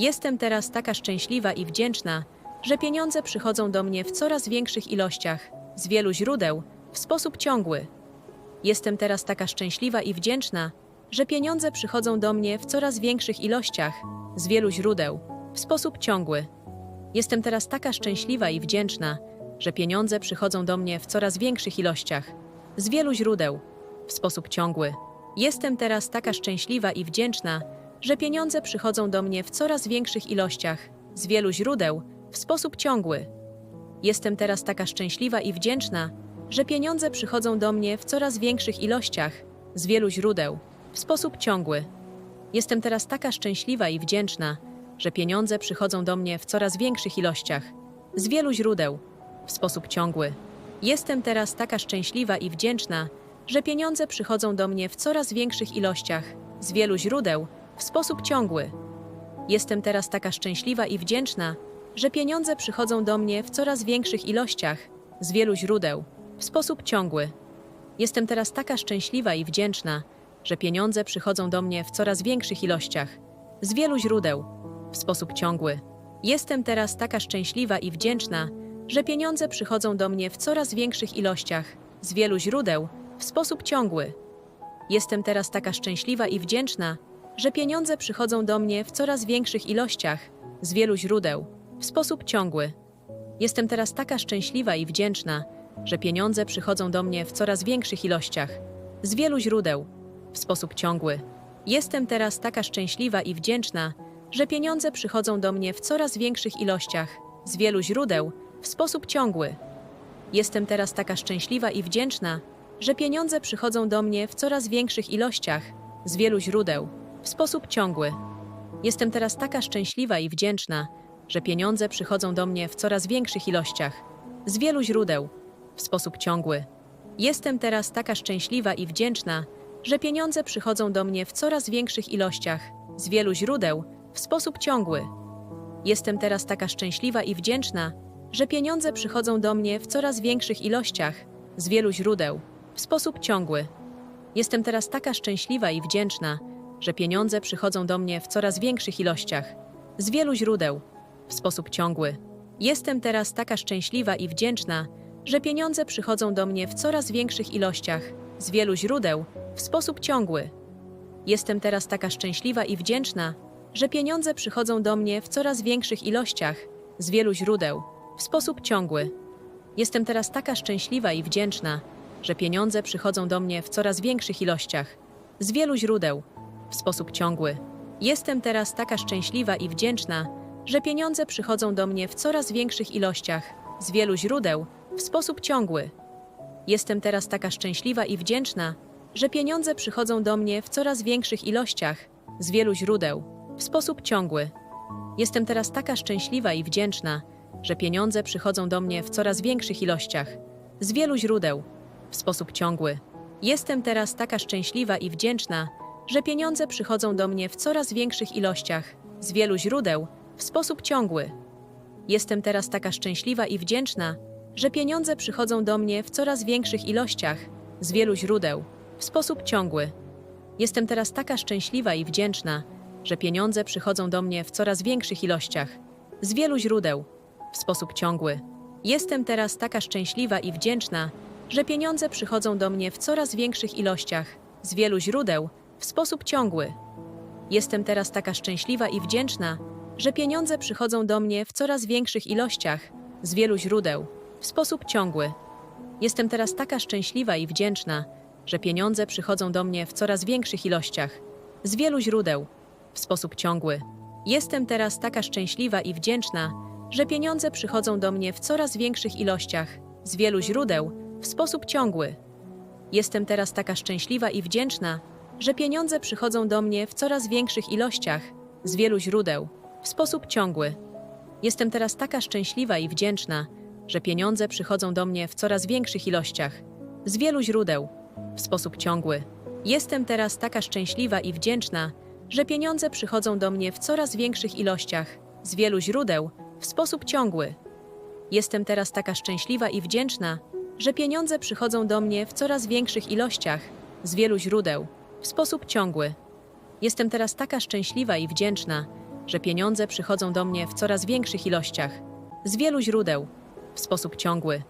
Jestem teraz taka szczęśliwa i wdzięczna, że pieniądze przychodzą do mnie w coraz większych ilościach, z wielu źródeł, w sposób ciągły. Jestem teraz taka szczęśliwa i wdzięczna, że pieniądze przychodzą do mnie w coraz większych ilościach, z wielu źródeł, w sposób ciągły. Jestem teraz taka szczęśliwa i wdzięczna, że pieniądze przychodzą do mnie w coraz większych ilościach, z wielu źródeł, w sposób ciągły. Jestem teraz taka szczęśliwa i wdzięczna, że pieniądze przychodzą do mnie w coraz większych ilościach, z wielu źródeł, w sposób ciągły. Jestem teraz taka szczęśliwa i wdzięczna, że pieniądze przychodzą do mnie w coraz większych ilościach, z wielu źródeł, w sposób ciągły. Jestem teraz taka szczęśliwa i wdzięczna, że pieniądze przychodzą do mnie w coraz większych ilościach, z wielu źródeł, w sposób ciągły. Jestem teraz taka szczęśliwa i wdzięczna, że pieniądze przychodzą do mnie w coraz większych ilościach, z wielu źródeł, w sposób ciągły. Jestem teraz taka szczęśliwa i wdzięczna, że pieniądze przychodzą do mnie w coraz większych ilościach, z wielu źródeł, w sposób ciągły. Jestem teraz taka szczęśliwa i wdzięczna, że pieniądze przychodzą do mnie w coraz większych ilościach, z wielu źródeł, w sposób ciągły. Jestem teraz taka szczęśliwa i wdzięczna, że pieniądze przychodzą do mnie w coraz większych ilościach, z wielu źródeł, w sposób ciągły. Jestem teraz taka szczęśliwa i wdzięczna, że pieniądze przychodzą do mnie w coraz większych ilościach, z wielu źródeł, w sposób ciągły. Jestem teraz taka szczęśliwa i wdzięczna, że pieniądze przychodzą do mnie w coraz większych ilościach, z wielu źródeł, w sposób ciągły. Jestem teraz taka szczęśliwa i wdzięczna, że pieniądze przychodzą do mnie w coraz większych ilościach, z wielu źródeł, w sposób ciągły. Jestem teraz taka szczęśliwa i wdzięczna, że pieniądze przychodzą do mnie w coraz większych ilościach, z wielu źródeł, w sposób ciągły. Jestem teraz taka szczęśliwa i wdzięczna, że pieniądze przychodzą do mnie w coraz większych ilościach, z wielu źródeł, w sposób ciągły. Jestem teraz taka szczęśliwa i wdzięczna, że pieniądze przychodzą do mnie w coraz większych ilościach, z wielu źródeł, w sposób ciągły. Jestem teraz taka szczęśliwa i wdzięczna, że pieniądze przychodzą do mnie w coraz większych ilościach, z wielu źródeł, w sposób ciągły. Jestem teraz taka szczęśliwa i wdzięczna, że pieniądze przychodzą do mnie w coraz większych ilościach, z wielu źródeł, w sposób ciągły. Jestem teraz taka szczęśliwa i wdzięczna, że pieniądze przychodzą do mnie w coraz większych ilościach, z wielu źródeł, w sposób ciągły. Jestem teraz taka szczęśliwa i wdzięczna, że pieniądze przychodzą do mnie w coraz większych ilościach, z wielu źródeł, w sposób ciągły. Jestem teraz taka szczęśliwa i wdzięczna, że pieniądze przychodzą do mnie w coraz większych ilościach, z wielu źródeł, w sposób ciągły. Jestem teraz taka szczęśliwa i wdzięczna, że pieniądze przychodzą do mnie w coraz większych ilościach, z wielu źródeł, w sposób ciągły. Jestem teraz taka szczęśliwa i wdzięczna, że pieniądze przychodzą do mnie w coraz większych ilościach, z wielu źródeł, w sposób ciągły. Jestem teraz taka szczęśliwa i wdzięczna, że pieniądze przychodzą do mnie w coraz większych ilościach, z wielu źródeł, w sposób ciągły. Jestem teraz taka szczęśliwa i wdzięczna, że pieniądze przychodzą do mnie w coraz większych ilościach, z wielu źródeł, w sposób ciągły. Jestem teraz taka szczęśliwa i wdzięczna, że pieniądze przychodzą do mnie w coraz większych ilościach, z wielu źródeł, w sposób ciągły. Jestem teraz taka szczęśliwa i wdzięczna, że pieniądze przychodzą do mnie w coraz większych ilościach, z wielu źródeł, w sposób ciągły. Jestem teraz taka szczęśliwa i wdzięczna, że pieniądze przychodzą do mnie w coraz większych ilościach, z wielu źródeł, w sposób ciągły. Jestem teraz taka szczęśliwa i wdzięczna, że pieniądze przychodzą do mnie w coraz większych ilościach, z wielu źródeł, w sposób ciągły. Jestem teraz taka szczęśliwa i wdzięczna, że pieniądze przychodzą do mnie w coraz większych ilościach, z wielu źródeł, w sposób ciągły. Jestem teraz taka szczęśliwa i wdzięczna, że pieniądze przychodzą do mnie w coraz większych ilościach, z wielu źródeł, w sposób ciągły. Jestem teraz taka szczęśliwa i wdzięczna, że pieniądze przychodzą do mnie w coraz większych ilościach, z wielu źródeł, w sposób ciągły. Jestem teraz taka szczęśliwa i wdzięczna, że pieniądze przychodzą do mnie w coraz większych ilościach, z wielu źródeł, w sposób ciągły. Jestem teraz taka szczęśliwa i wdzięczna, że pieniądze przychodzą do mnie w coraz większych ilościach, z wielu źródeł, w sposób ciągły. Jestem teraz taka szczęśliwa i wdzięczna, że pieniądze przychodzą do mnie w coraz większych ilościach, z wielu źródeł, w sposób ciągły. Jestem teraz taka szczęśliwa i wdzięczna, że pieniądze przychodzą do mnie w coraz większych ilościach, z wielu źródeł, w sposób ciągły.